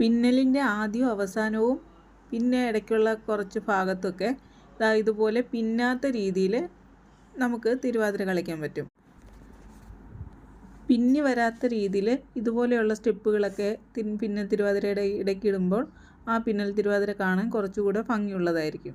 പിന്നലിന്റെ ആദ്യവും അവസാനവും പിന്നെ ഇടയ്ക്കുള്ള കുറച്ച് ഭാഗത്തൊക്കെ ഇതുപോലെ പിന്നാത്ത രീതിയിൽ നമുക്ക് തിരുവാതിര കളിക്കാൻ പറ്റും. പിന്നി വരാത്ത രീതിയിൽ ഇതുപോലെയുള്ള സ്റ്റെപ്പുകളൊക്കെ പിന്നെ തിരുവാതിരയുടെ ഇടയ്ക്കിടുമ്പോൾ ആ പിന്നൽ തിരുവാതിര കാണാൻ കുറച്ചുകൂടെ ഭംഗിയുള്ളതായിരിക്കും.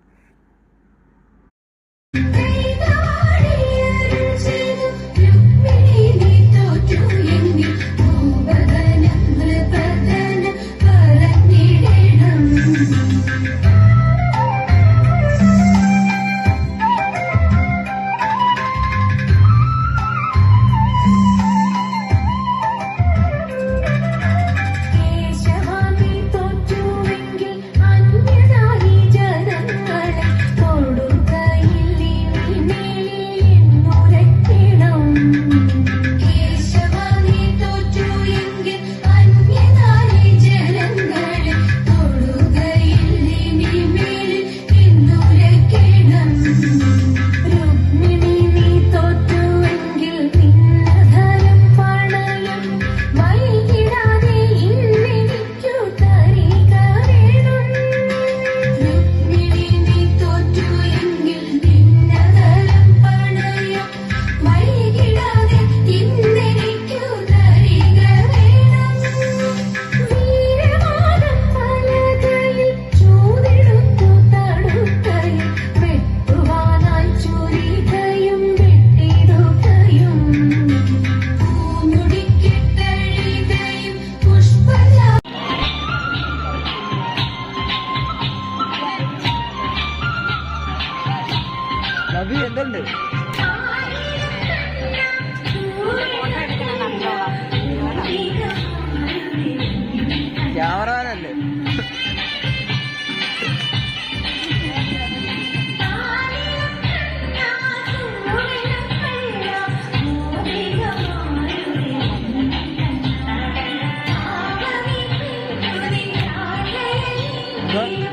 നബി എന്തുണ്ട് ക്യാമറമാനല്ലേ Good.